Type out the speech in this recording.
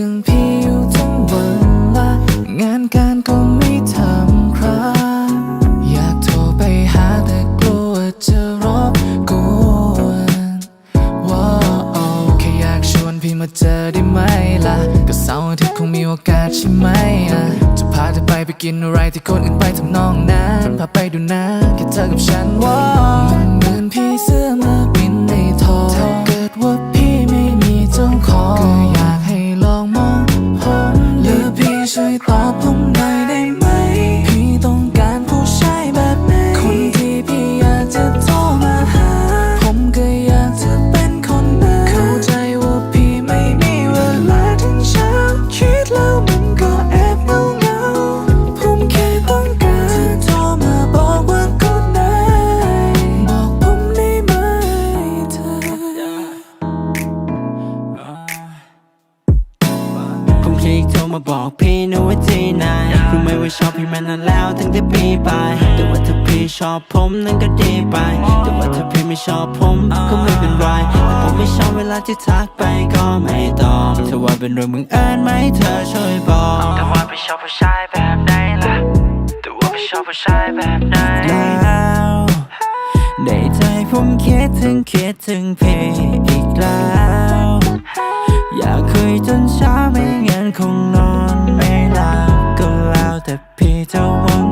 ถึงพี่อยู่ทั้งวันละงานการก็ไม่ทำครับอยากโทรไปหาแต่กลัวจะรบกวนว้าวแค่อยากชวนพี่มาเจอได้ไหมล่ะ ก็เสาร์อาทิตย์คงมีโอกาสใช่ไหมอะจะพาเธอไปไปกินอะไรที่คนอื่นไปทำนองนั้นพาไปดูนะแค่เธอกับฉันว้าวเหมือนพี่เสื้อ มาบอกพี่นะว่าที่ไหนรู้ไหมว่าชอบพี่มานานแล้วตั้งแต่ปีไป แต่ว่าถ้าพี่ชอบผมนั่นก็ดีไป แต่ว่าถ้าพี่ไม่ชอบผมก็ไม่เป็นไร แต่ผมไม่ชอบเวลาที่ทักไปก็ไม่ตอบถ้าว่าเป็นเรื่องมึงเอิญไหมเธอช่วยบอกแต่ว่าพี่ชอบผู้ชายแบบไหนล่ะ แต่ว่าพี่ชอบผู้ชายแบบไหนแล้วได้ใจผมคิดถึงคิดถึงพี่อีกแล้ว อนไ